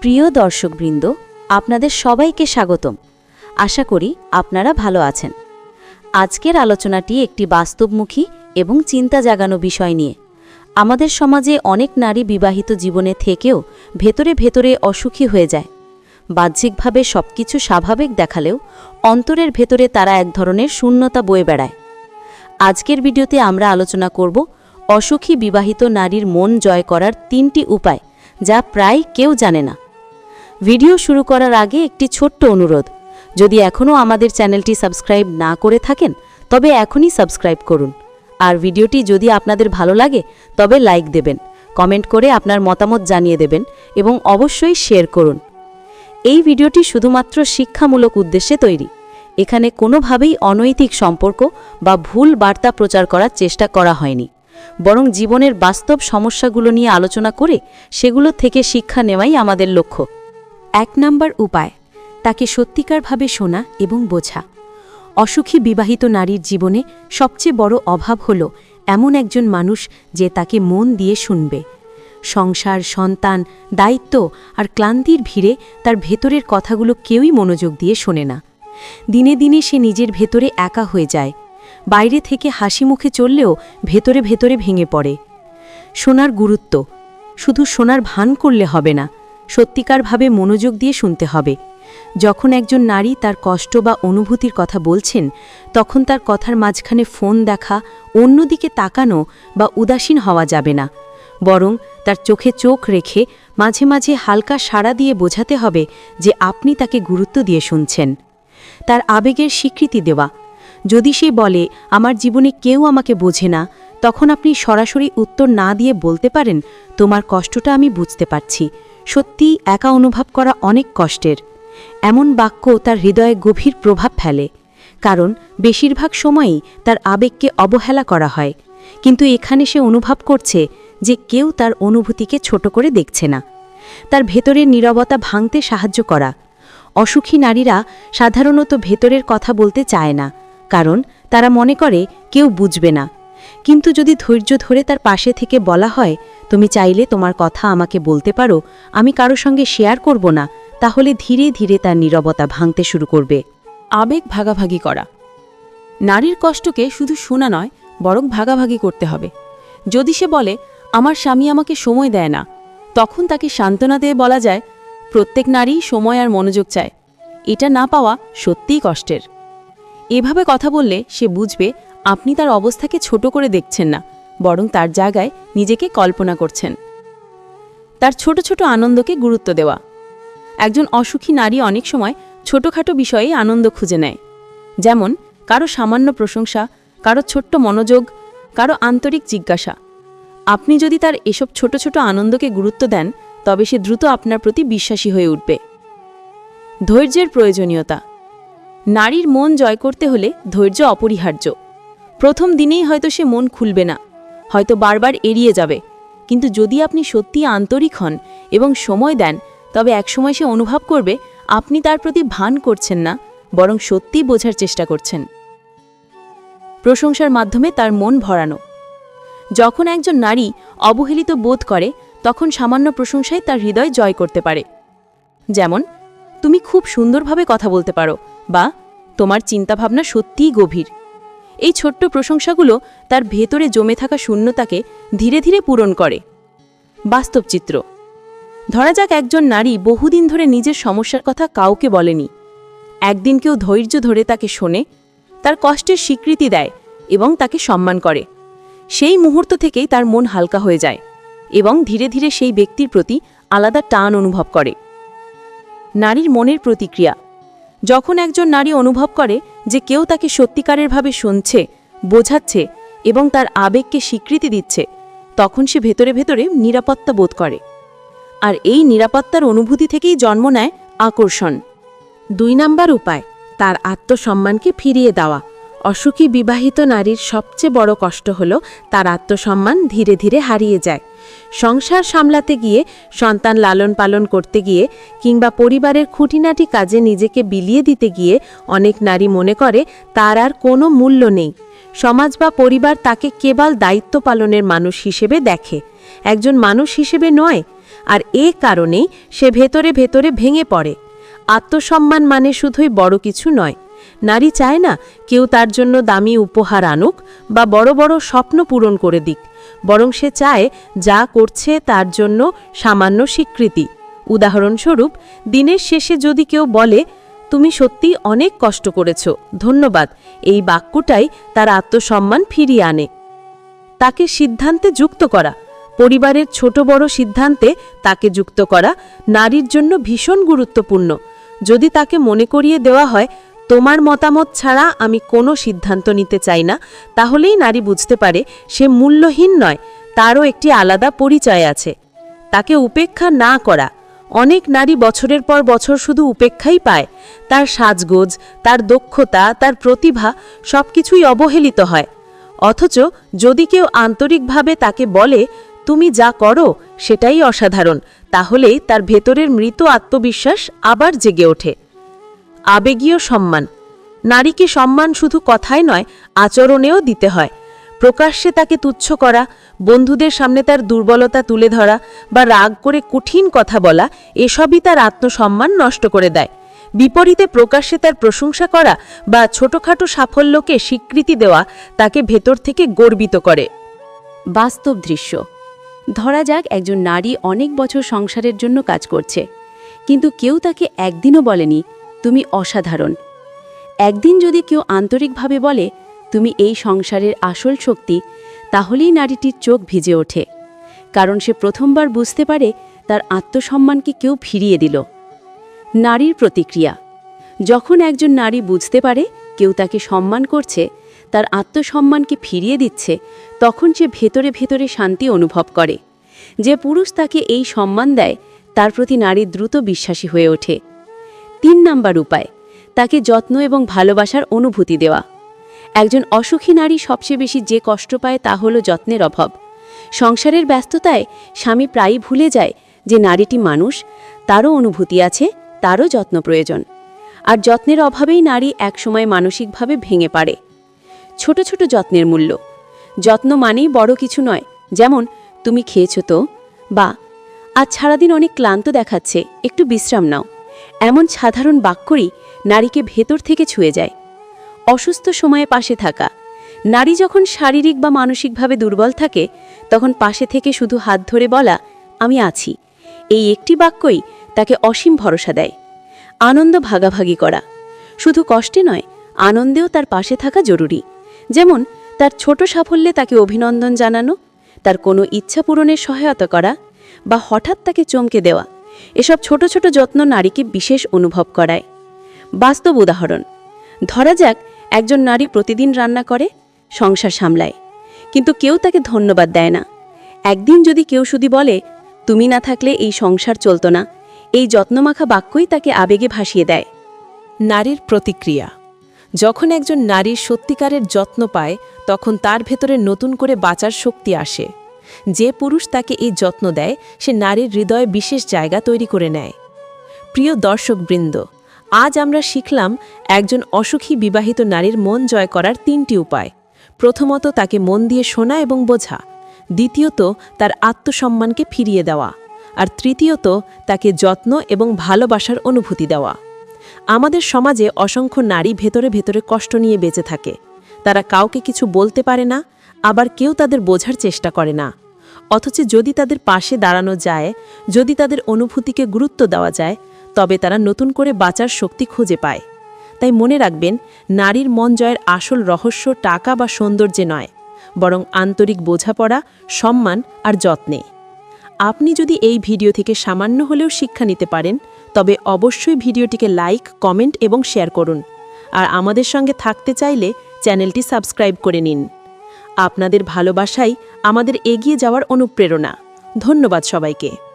প্রিয় দর্শকবৃন্দ, আপনাদের সবাইকে স্বাগতম। আশা করি আপনারা ভালো আছেন। আজকের আলোচনাটি একটি বাস্তবমুখী এবং চিন্তা জাগানো বিষয় নিয়ে। আমাদের সমাজে অনেক নারী বিবাহিত জীবনে থেকেও ভেতরে ভেতরে অসুখী হয়ে যায়। বাহ্যিকভাবে সবকিছু স্বাভাবিক দেখালেও অন্তরের ভেতরে তারা এক ধরনের শূন্যতা বয়ে বেড়ায়। আজকের ভিডিওতে আমরা আলোচনা করব অসুখী বিবাহিত নারীর মন জয় করার তিনটি উপায় যা প্রায় কেউ জানে না। ভিডিও শুরু করার আগে একটি ছোট্ট অনুরোধ। যদি এখনও আমাদের চ্যানেলটি সাবস্ক্রাইব না করে থাকেন, তবে এখনই সাবস্ক্রাইব করুন। আর ভিডিওটি যদি আপনাদের ভালো লাগে, তবে লাইক দেবেন, কমেন্ট করে আপনার মতামত জানিয়ে দেবেন এবং অবশ্যই শেয়ার করুন। এই ভিডিওটি শুধুমাত্র শিক্ষামূলক উদ্দেশ্যে তৈরি। এখানে কোনোভাবেই অনৈতিক সম্পর্ক বা ভুল বার্তা প্রচার করার চেষ্টা করা হয়নি। বরং জীবনের বাস্তব সমস্যাগুলো নিয়ে আলোচনা করে সেগুলো থেকে শিক্ষা নেওয়াই আমাদের লক্ষ্য। এক নাম্বার উপায়, তাকে সত্যিকারভাবে শোনা এবং বোঝা। অসুখী বিবাহিত নারীর জীবনে সবচেয়ে বড় অভাব হল এমন একজন মানুষ যে তাকে মন দিয়ে শুনবে। সংসার, সন্তান, দায়িত্ব আর ক্লান্তির ভিড়ে তার ভেতরের কথাগুলো কেউই মনোযোগ দিয়ে শোনে না। দিনে দিনে সে নিজের ভেতরে একা হয়ে যায়। বাইরে থেকে হাসি মুখে চললেও ভেতরে ভেতরে ভেঙে পড়ে। শোনার গুরুত্ব, শুধু শোনার ভান করলে হবে না সত্যিকারভাবে মনোযোগ দিয়ে শুনতে হবে। যখন একজন নারী তার কষ্ট বা অনুভূতির কথা বলছেন, তখন তার কথার মাঝখানে ফোন দেখা, অন্যদিকে তাকানো বা উদাসীন হওয়া যাবে না। বরং তার চোখে চোখ রেখে মাঝে মাঝে হালকা সাড়া দিয়ে বোঝাতে হবে যে আপনি তাকে গুরুত্ব দিয়ে শুনছেন। তার আবেগের স্বীকৃতি দেওয়া। যদি সে বলে, আমার জীবনে কেউ আমাকে বোঝে না তখন আপনি সরাসরি উত্তর না দিয়ে বলতে পারেন, তোমার কষ্টটা আমি বুঝতে পারছি সত্যিই একা অনুভব করা অনেক কষ্টের। এমন বাক্য তার হৃদয়ে গভীর প্রভাব ফেলে, কারণ বেশিরভাগ সময়ই তার আবেগকে অবহেলা করা হয়। কিন্তু এখানে সে অনুভব করছে যে কেউ তার অনুভূতিকে ছোট করে দেখছে না। তার ভেতরের নীরবতা ভাঙতে সাহায্য করা। অসুখী নারীরা সাধারণত ভেতরের কথা বলতে চায় না, কারণ তারা মনে করে কেউ বুঝবে না। কিন্তু যদি ধৈর্য ধরে তার পাশে থেকে বলা হয়, তুমি চাইলে তোমার কথা আমাকে বলতে পারো, আমি কারও সঙ্গে শেয়ার করব না, তাহলে ধীরে ধীরে তার নীরবতা ভাঙতে শুরু করবে। আবেগ ভাগাভাগি করা। নারীর কষ্টকে শুধু শোনা নয়, বরং ভাগাভাগি করতে হবে। যদি সে বলে, আমার স্বামী আমাকে সময় দেয় না, তখন তাকে সান্ত্বনা দিয়ে বলা যায়, প্রত্যেক নারী সময় আর মনোযোগ চায়। এটা না পাওয়া সত্যিই কষ্টের। এভাবে কথা বললে সে বুঝবে আপনি তার অবস্থাকে ছোট করে দেখছেন না, বরং তার জায়গায় নিজেকে কল্পনা করছেন। তার ছোট ছোট আনন্দকে গুরুত্ব দেওয়া। একজন অসুখী নারী অনেক সময় ছোটখাটো বিষয়ে আনন্দ খুঁজে নেয়। যেমন, কারও সামান্য প্রশংসা, কারও ছোট্ট মনোযোগ, কারও আন্তরিক জিজ্ঞাসা। আপনি যদি তার এসব ছোট ছোট আনন্দকে গুরুত্ব দেন, তবে সে দ্রুত আপনার প্রতি বিশ্বাসী হয়ে উঠবে। ধৈর্যের প্রয়োজনীয়তা। নারীর মন জয় করতে হলে ধৈর্য অপরিহার্য। প্রথম দিনেই হয়তো সে মন খুলবে না, হয়তো বারবার এড়িয়ে যাবে। কিন্তু যদি আপনি সত্যিই আন্তরিক হন এবং সময় দেন, তবে একসময় সে অনুভব করবে, আপনি তার প্রতি ভান করছেন না, বরং সত্যিই বোঝার চেষ্টা করছেন। প্রশংসার মাধ্যমে তার মন ভরানো। যখন একজন নারী অবহেলিত বোধ করে, তখন সামান্য প্রশংসায় তার হৃদয় জয় করতে পারে। যেমন, তুমি খুব সুন্দরভাবে কথা বলতে পারো বা তোমার চিন্তাভাবনা সত্যিই গভীর এই ছোট্ট প্রশংসাগুলো তার ভেতরে জমে থাকা শূন্যতাকে ধীরে ধীরে পূরণ করে। বাস্তব চিত্র। ধরা যাক একজন নারী বহুদিন ধরে নিজের সমস্যার কথা কাউকে বলেনি। একদিন কেউ ধৈর্য ধরে তাকে শোনে, তার কষ্টের স্বীকৃতি দেয় এবং তাকে সম্মান করে। সেই মুহূর্ত থেকেই তার মন হালকা হয়ে যায় এবং ধীরে ধীরে সেই ব্যক্তির প্রতি আলাদা টান অনুভব করে। নারীর মনের প্রতিক্রিয়া। যখন একজন নারী অনুভব করে যে কেউ তাকে সত্যিকারেরভাবে শুনছে, বোঝাচ্ছে এবং তার আবেগকে স্বীকৃতি দিচ্ছে, তখন সে ভেতরে ভেতরে নিরাপত্তা বোধ করে। আর এই নিরাপত্তার অনুভূতি থেকেই জন্ম নেয় আকর্ষণ। দুই নাম্বার উপায়, তার আত্মসম্মানকে ফিরিয়ে দেওয়া। অসুখী বিবাহিত নারীর সবচেয়ে বড় কষ্ট হল তার আত্মসম্মান ধীরে ধীরে হারিয়ে যায়। সংসার সামলাতে গিয়ে, সন্তান লালন পালন করতে গিয়ে কিংবা পরিবারের খুঁটিনাটি কাজে নিজেকে বিলিয়ে দিতে গিয়ে অনেক নারী মনে করে, তার আর কোনো মূল্য নেই। সমাজ বা পরিবার তাকে কেবল দায়িত্ব পালনের মানুষ হিসেবে দেখে, একজন মানুষ হিসেবে নয়, আর এ কারণেই সে ভেতরে ভেতরে ভেঙে পড়ে। আত্মসম্মান মানে শুধুই বড় কিছু নয়। নারী চায় না কেউ তার জন্য দামি উপহার আনুক বা বড় বড় স্বপ্ন পূরণ করে দিক, বরং সে চায় যা করছে তার জন্য সামান্য স্বীকৃতি। উদাহরণস্বরূপ, দিনের শেষে যদি কেউ বলে, তুমি সত্যিই অনেক কষ্ট করেছ, ধন্যবাদ। এই বাক্যটাই তার আত্মসম্মান ফিরিয়ে আনে। তাকে সিদ্ধান্তে যুক্ত করা, পরিবারের ছোট বড় সিদ্ধান্তে তাকে যুক্ত করা নারীর জন্য ভীষণ গুরুত্বপূর্ণ। যদি তাকে মনে করিয়ে দেওয়া হয় তোমার মতামত ছাড়া আমি কোনো সিদ্ধান্ত নিতে চাই না। তাহলেই নারী বুঝতে পারে সে মূল্যহীন নয়, তারও একটি আলাদা পরিচয় আছে। তাকে উপেক্ষা না করা। অনেক নারী বছরের পর বছর শুধু উপেক্ষাই পায়। তার সাজগোজ, তার দক্ষতা, তার প্রতিভা সবকিছুই অবহেলিত হয়। অথচ যদি কেউ আন্তরিকভাবে তাকে বলে, তুমি যা করো, সেটাই অসাধারণ, তাহলেই তার ভেতরের মৃত আত্মবিশ্বাস আবার জেগে ওঠে। আবেগীয় সম্মান। নারীকে সম্মান শুধু কথায় নয়, আচরণেও দিতে হয়। প্রকাশ্যে তাকে তুচ্ছ করা, বন্ধুদের সামনে তার দুর্বলতা তুলে ধরা বা রাগ করে কঠিন কথা বলা, এসবই তার আত্মসম্মান নষ্ট করে দেয়। বিপরীতে প্রকাশ্যে তার প্রশংসা করা বা ছোটখাটো সাফল্যকে স্বীকৃতি দেওয়া তাকে ভেতর থেকে গর্বিত করে। বাস্তব দৃশ্য। ধরা যাক একজন নারী অনেক বছর সংসারের জন্য কাজ করছে, কিন্তু কেউ তাকে একদিনও বলেনি তুমি অসাধারণ। একদিন যদি কেউ আন্তরিকভাবে বলে, তুমি এই সংসারের আসল শক্তি, তাহলেই নারীটির চোখ ভিজে ওঠে। কারণ সে প্রথমবার বুঝতে পারে তার আত্মসম্মানকে কেউ ফিরিয়ে দিল। নারীর প্রতিক্রিয়া। যখন একজন নারী বুঝতে পারে কেউ তাকে সম্মান করছে, তার আত্মসম্মানকে ফিরিয়ে দিচ্ছে, তখন সে ভেতরে ভেতরে শান্তি অনুভব করে। যে পুরুষ তাকে এই সম্মান দেয়, তার প্রতি নারী দ্রুত বিশ্বাসী হয়ে ওঠে। তিন নাম্বার উপায়, তাকে যত্ন এবং ভালোবাসার অনুভূতি দেওয়া। একজন অসুখী নারী সবচেয়ে বেশি যে কষ্ট পায় তা হল যত্নের অভাব। সংসারের ব্যস্ততায় স্বামী প্রায়ই ভুলে যায় যে নারীটি মানুষ, তারও অনুভূতি আছে, তারও যত্ন প্রয়োজন। আর যত্নের অভাবেই নারী একসময় মানসিকভাবে ভেঙে পারে ছোট ছোট যত্নের মূল্য। যত্ন মানেই বড় কিছু নয়, যেমন তুমি খেয়েছ তো, বা, আজ সারাদিন অনেক ক্লান্ত দেখাচ্ছে, একটু বিশ্রাম নাও। এমন সাধারণ বাক্যই নারীকে ভেতর থেকে ছুঁয়ে যায়। অসুস্থ সময়ে পাশে থাকা। নারী যখন শারীরিক বা মানসিকভাবে দুর্বল থাকে, তখন পাশে থেকে শুধু হাত ধরে বলা, আমি আছি। এই একটি বাক্যই তাকে অসীম ভরসা দেয়। আনন্দ ভাগাভাগি করা। শুধু কষ্টে নয়, আনন্দেও তার পাশে থাকা জরুরি। যেমন, তার ছোট সাফল্যে তাকে অভিনন্দন জানানো, তার কোনো ইচ্ছা পূরণের সহায়তা করা, বা হঠাৎ তাকে চমকে দেওয়া। এসব ছোট ছোট যত্ন নারীকে বিশেষ অনুভব করায়। বাস্তব উদাহরণ, ধরা যাক একজন নারী প্রতিদিন রান্না করে, সংসার সামলায়, কিন্তু কেউ তাকে ধন্যবাদ দেয় না। একদিন যদি কেউ শুধু বলে, তুমি না থাকলে এই সংসার চলত না এই যত্নমাখা বাক্যই তাকে আবেগে ভাসিয়ে দেয়। নারীর প্রতিক্রিয়া, যখন একজন নারীর সত্যিকারের যত্ন পায়, তখন তার ভেতরে নতুন করে বাঁচার শক্তি আসে। যে পুরুষ তাকে এই যত্ন দেয়, সে নারীর হৃদয়ে বিশেষ জায়গা তৈরি করে নেয়। প্রিয় দর্শকবৃন্দ, আজ আমরা শিখলাম একজন অসুখী বিবাহিত নারীর মন জয় করার তিনটি উপায়। প্রথমত, তাকে মন দিয়ে শোনা এবং বোঝা। দ্বিতীয়ত, তার আত্মসম্মানকে ফিরিয়ে দেওয়া। আর তৃতীয়ত, তাকে যত্ন এবং ভালোবাসার অনুভূতি দেওয়া। আমাদের সমাজে অসংখ্য নারী ভেতরে ভেতরে কষ্ট নিয়ে বেঁচে থাকে। তারা কাউকে কিছু বলতে পারে না আবার কেউ তাদের বোঝার চেষ্টা করে না। অথচ যদি তাদের পাশে দাঁড়ানো যায়, যদি তাদের অনুভূতিকে গুরুত্ব দেওয়া যায়, তবে তারা নতুন করে বাঁচার শক্তি খুঁজে পায়। তাই মনে রাখবেন, নারীর মন জয়ের আসল রহস্য টাকা বা সৌন্দর্যে নয়, বরং আন্তরিক বোঝাপড়া, সম্মান আর যত্নে। আপনি যদি এই ভিডিও থেকে সামান্য হলেও শিক্ষা নিতে পারেন, তবে অবশ্যই ভিডিওটিকে লাইক, কমেন্ট এবং শেয়ার করুন। আর আমাদের সঙ্গে থাকতে চাইলে চ্যানেলটি সাবস্ক্রাইব করে নিন। আপনাদের ভালোবাসাই আমাদের এগিয়ে যাওয়ার অনুপ্রেরণা। ধন্যবাদ সবাইকে।